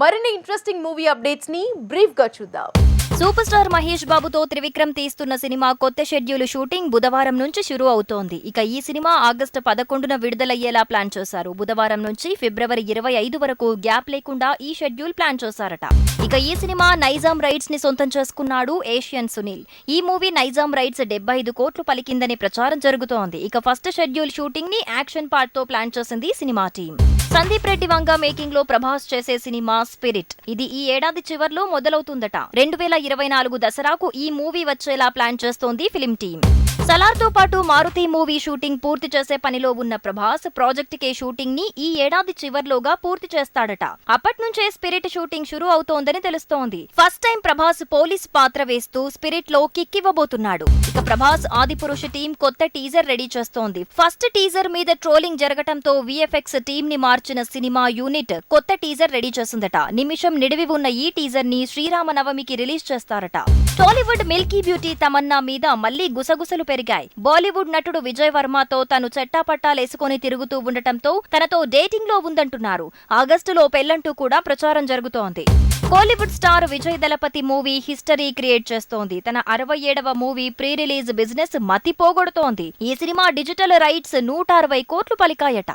మరిన్ని interesting movie అప్డేట్స్ని బ్రీఫ్గా చూద్దాం. సూపర్ స్టార్ మహేష్ బాబుతో త్రివిక్రమ్ తీస్తున్న సినిమా కొత్త షెడ్యూల్ షూటింగ్ బుధవారం నుంచి షురూ అవుతోంది. ఇక ఈ సినిమా ఆగస్టు పదకొండున విడుదలయ్యేలా ప్లాన్ చేశారు. బుధవారం నుంచి ఫిబ్రవరి ఇరవై ఐదు వరకు గ్యాప్ లేకుండా ఈ షెడ్యూల్ ప్లాన్ చేశారట. ఇక ఈ సినిమా నైజాం రైట్స్ని సొంతం చేసుకున్నాడు ఏషియన్ సునీల్ ఈ మూవీ నైజాం రైట్స్ డెబ్బై ఐదు కోట్లు పలికిందని ప్రచారం జరుగుతోంది. ఇక ఫస్ట్ షెడ్యూల్ షూటింగ్ని యాక్షన్ పార్ట్తో ప్లాన్ చేసింది సినిమా టీం సందీప్ రెడ్డి వంగ మేకింగ్లో ప్రభాస్ చేసే సినిమా స్పిరిట్. ఇది ఈ ఏడాది చివర్లో మొదలవుతుందట. రెండు వేల ఇరవై నాలుగు దసరాకు ఈ మూవీ వచ్చేలా ప్లాన్ చేస్తోంది ఫిలిం టీం సలార్తో పాటు మారుతి మూవీ షూటింగ్ పూర్తి చేసే పనిలో ఉన్న ప్రభాస్ ప్రాజెక్టుకే షూటింగ్ని ఈ ఏడాది చివర్లోగా పూర్తి చేస్తాడట. అప్పటి నుంచే స్పిరిట్ షూటింగ్ షురూ అవుతోందని తెలుస్తోంది. ఫస్ట్ టైం ప్రభాస్ పోలీస్ పాత్ర వేస్తూ స్పిరిట్లో కిక్కివ్వబోతున్నాడు. ఇక ప్రభాస్ ఆదిపురుష టీం కొత్త టీజర్ రెడీ చేస్తోంది. ఫస్ట్ టీజర్ మీద ట్రోలింగ్ జరగటంతో విఎఫ్ఎక్స్ టీం ని మార్చిన సినిమా యూనిట్ కొత్త టీజర్ రెడీ చేసిందట. నిమిషం నిడివి ఉన్న ఈ టీజర్ని శ్రీరామనవమికి రిలీజ్ చేస్తారట. టాలీవుడ్ మిల్కీ బ్యూటీ తమన్నా మీద మళ్ళీ గుసగుసలు పెరిగాయి. బాలీవుడ్ నటుడు విజయ్ వర్మతో తను చెట్టాపట్టాలేసుకొని తిరుగుతూ ఉండటంతో తనతో డేటింగ్లో ఉందంటున్నారు. ఆగస్టులో పెళ్ళంటూ కూడా ప్రచారం జరుగుతోంది. Kollywood star Vijay Thalapathy movie history create చేస్తోంది. తన అరవై ఏడవ మూవీ ప్రీ రిలీజ్ బిజినెస్ మతి పోగొడుతోంది. ఈ సినిమా డిజిటల్ రైట్స్ నూట అరవై కోట్లు పలికాయట.